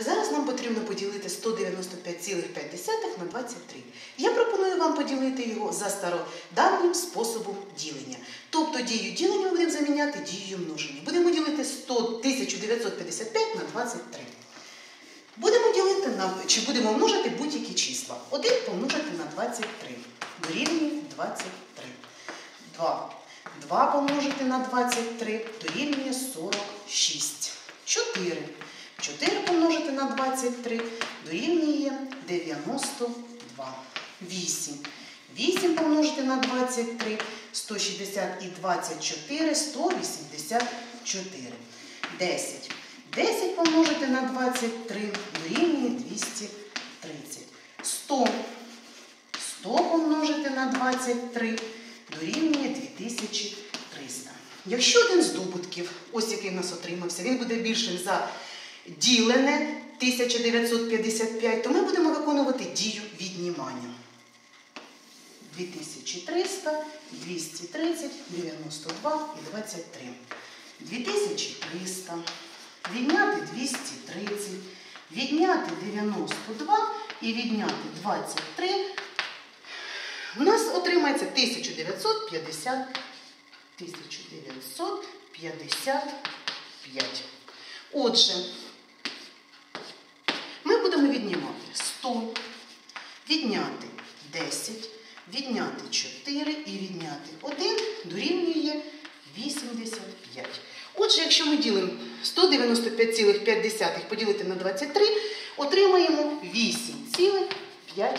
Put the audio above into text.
Зараз нам потрібно поділити 195,5 на 23. Я пропоную вам поділити його за стародавнім способом ділення. Тобто дію ділення будемо заміняти дією множення. Будемо ділити 100, 1955 на 23. Будемо ділити на, чи будемо множити будь-які числа. 1 помножити на 23. Дорівнює 23. 2. 2 помножити на 23 дорівнює 46. 4. 4 помножити на 23 дорівнює 92. 8. 8 помножити на 23 160 і 24 184. 10. 10 помножити на 23 дорівнює 230. 100. 100 помножити на 23 дорівнює 2300. Якщо один з добутків, ось який в нас отримався, він буде більшим за ділене 1955, то ми будемо виконувати дію віднімання. 2300, 230, 92 і 23. 2300. Відняти 230, відняти 92 і відняти 23. У нас отримається 1950, 1955. Отже, будемо 100, відняти 10, відняти 4 і відняти 1 дорівнює 85. Отже, якщо ми ділимо 195,5 поділити на 23, отримаємо 8,5.